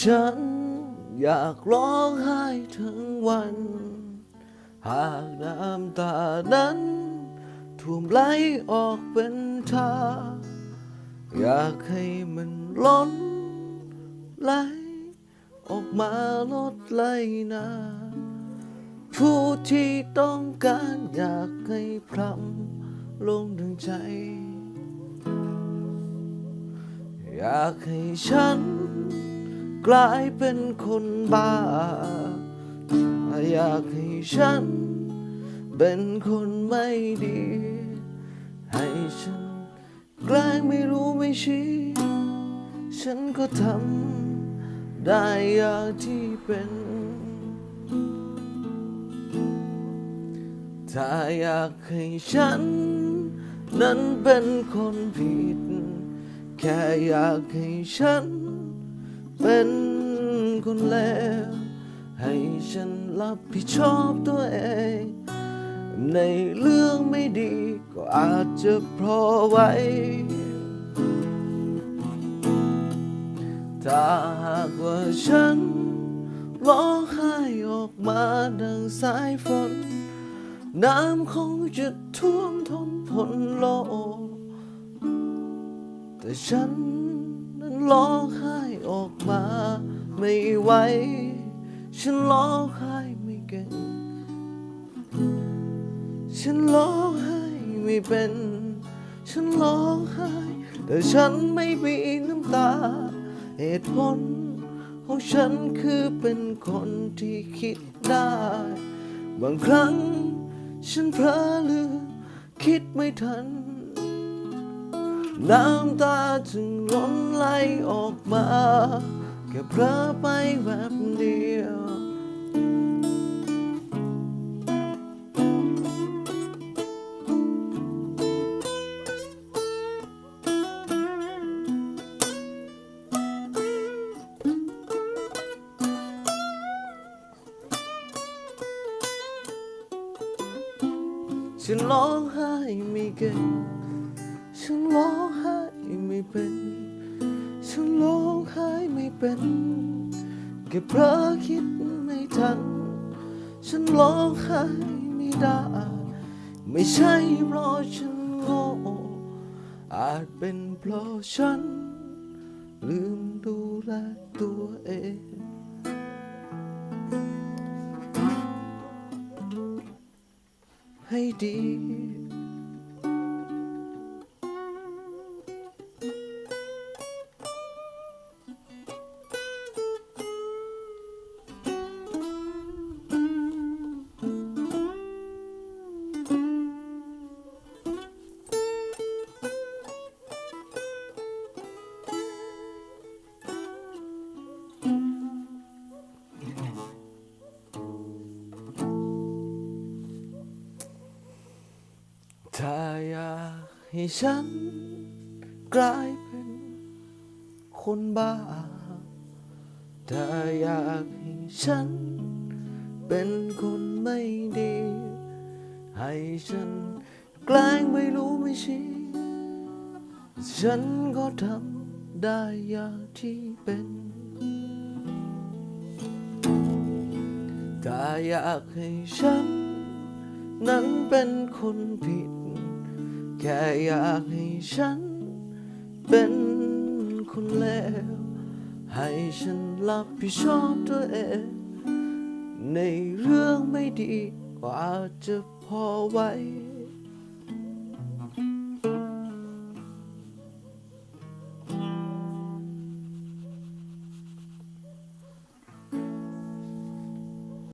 ฉันอยากร้องไห้ทั้งวัน หากน้ำตานั้นท่วมไหลออกเป็นทาอยากให้มันล้นไหลออกมาลดไหลนาผู้ที่ต้องการอยากให้พรำลงดังใจ อยากให้ฉัน กลายเป็นคนบ้าอยากให้ฉัน เป็นคนไม่ดี ให้ฉันแกล้งไม่รู้ไม่ชี้ ฉันก็ทำได้อย่างที่เป็น ถ้าอยากให้ฉัน นั้นเป็นคนผิด แค่อยากให้ฉัน เป็นคนเลวให้ฉันรับผิดชอบตัวเอง ในเรื่องไม่ดีก็อาจจะพอไว้ ถ้าหากว่าฉันร้องไห้ออกมาดังสายฝน น้ำคงจะท่วมท้นทนโลกแต่ฉันนั้นร้องไห้ ออกมาไม่ไหว ฉันร้องไห้ไม่เก่ง ฉันร้องไห้ไม่เป็น ฉันร้องไห้ แต่ฉันไม่มีน้ำตา เหตุผลของฉันคือเป็นคนที่คิดได้ บางครั้งฉันเพลอลืมคิดไม่ทัน น้ำตาจึงล้นไหลออกมาแค่เพลอไปแบบเดียวฉันร้องไห้ไม่เก่ง ฉันร้องไห้ไม่เป็น ฉันร้องไห้ไม่เป็นแค่เพราะคิดไม่ทัน ฉันร้องไห้ไม่ได้ ไม่ใช่เพราะฉันโง่อาจเป็นเพราะฉัน ลืมดูแลตัวเองให้ดี ให้ฉันกลายเป็นคนบ้า ถ้าอยากให้ฉันเป็นคนไม่ดี ให้ฉันแกล้งไม่รู้ไม่ชี้ ฉันก็ทำได้อย่างที่เป็นถ้าอยากให้ฉัน นั้นเป็นคนผิด แค่อยากให้ฉัน เป็นคนเลวให้ฉันรับผิดชอบตัวเอง ในเรื่องไม่ดีกว่าจจะพอไว้